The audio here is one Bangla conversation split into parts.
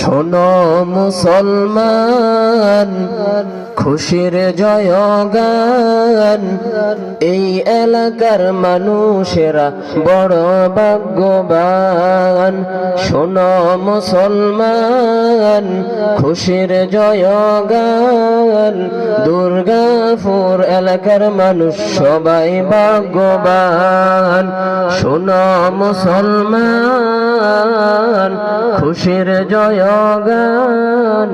শোনো মুসলমান, খুশির জয়গান। এই এলাকার মানুষেরা বড় ভাগ্যবান। শোনো মুসলমান, খুশির জয়গান। দুর্গাপুর এলাকার মানুষ সবাই ভাগ্যবান। শোনো মুসলমান, খুশির জয়গান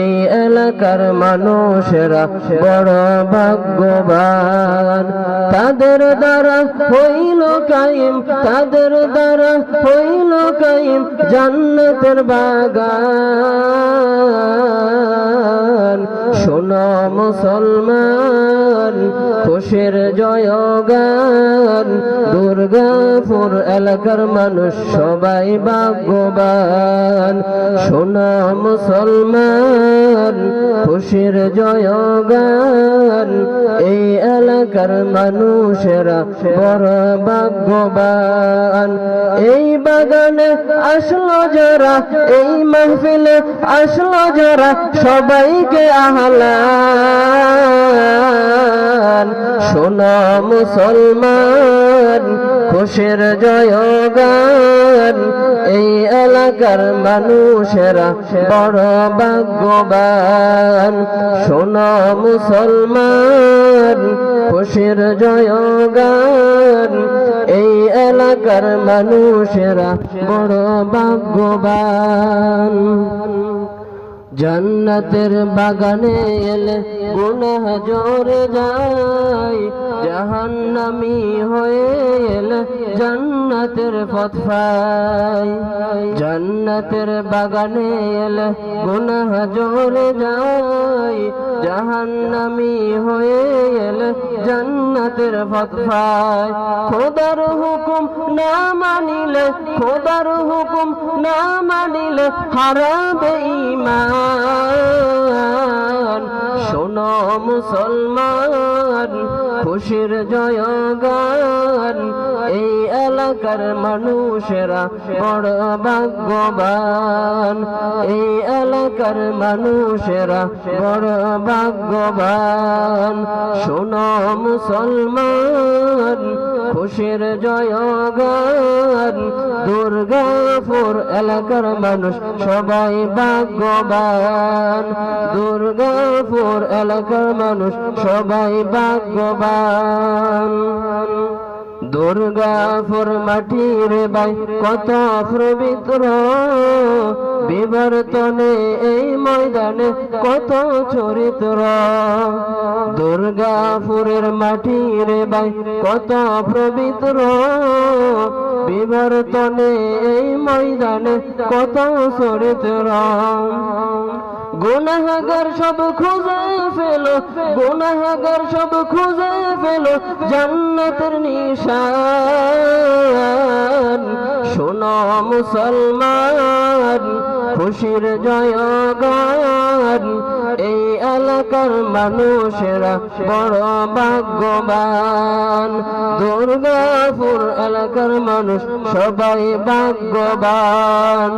এই এলাকার মানুষেরা বড় ভাগ্যবান। তাদের দ্বারা হইল কাইম তাদের দ্বারা হইল কাইম জান্নাতের বাগান। শোনো মুসলমান, খুশির জয়গান। দুর্গাপুর এলাকার মানুষ সবাই ভাগ্যবান। শোনো মুসলমান, খুশির জয়গান। এই এলাকার মানুষেরা বড় ভাগ্যবান। এই বাগানে আসলো যারা, এই মাহফিলে আসলো যারা, সবাইকে আহলান শোনা মুসলমান, খুশির জয়গান। এই এলাকার মানুষেরা বড় ভাগ্যবান। শোনা মুসলমান, খুশির জয়গান। এই এলাকার মানুষেরা বড় ভাগ্যবান। জান্নাতের বাগানে এলে গুনাহ জোরে যায়, জাহান্নামি হয়ে এলে জান্নাতের পথ পায়। জান্নাতের বাগানে এলে গুনাহ জোরে যায়, জাহান্নামি হয়ে এলে জান্নাতের পথ ভাই। খোদার হুকুম না মানিলে, খোদার হুকুম না মানিলে হারাবে ইমান শোনো মুসলমান, খুশির জয়গান। এই এলাকার মানুষেরা বড় ভাগ্যবান। এই এলাকার মানুষেরা বড় ভাগ্যবান। শোনো মুসলমান, খুশির জয়গান। দুর্গাপুর এলাকার মানুষ সবাই ভাগ্যবান। দুর্গাপুর এলাকার মানুষ সবাই ভাগ্যবান। দুর্গাপুর মাটির বাই, কত পবিত্র। বিবর্তনে এই ময়দানে কত চরিত্র। দুর্গাপুরের মাটির বাই, কত পবিত্র। বিবর্তনে এই ময়দানে কত চরিত্র। গুনাহগার সব খুঁজে গুনাহগার সব খুঁজে ফেলো জান্নাতের নিশান। শোনো মুসলমান, খুশির জয়গান। এই এলাকার মানুষেরা বড় ভাগ্যবান। দুর্গাপুর এলাকার মানুষ সবাই ভাগ্যবান।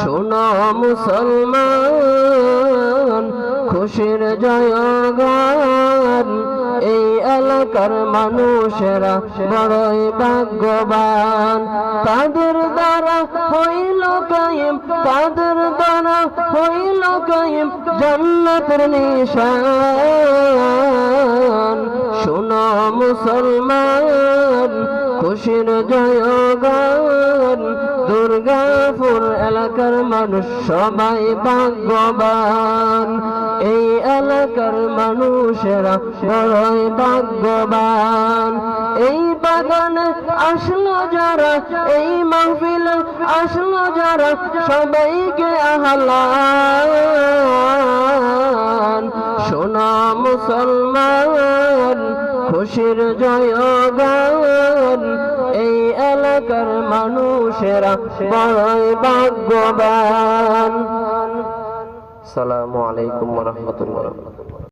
শোনো মুসলমান খুশির জয়গান, এই এলাকার মানুষেরা বড়ই ভাগ্যবান। তাদের দ্বারা হইল কায়েম, তাদের দ্বারা হইল কায়েম জান্নাতের নিশান। শোনো মুসলমান, খুশির জয়গান। দুর্গাপুর এলাকার মানুষ সবাই ভাগ্যবান। এই এলাকার মানুষেরা বড়ই ভাগ্যবান। এই বাগানে আসলো যারা, এই মাহফিলে আসলো যারা, সবাইকে আহলান শোনা মুসলমান খুশির জয়গান এই এলাকার মানুষেরা বড়ই ভাগ্যবান। সালামু আলাইকুম রহমতুল্লাহ।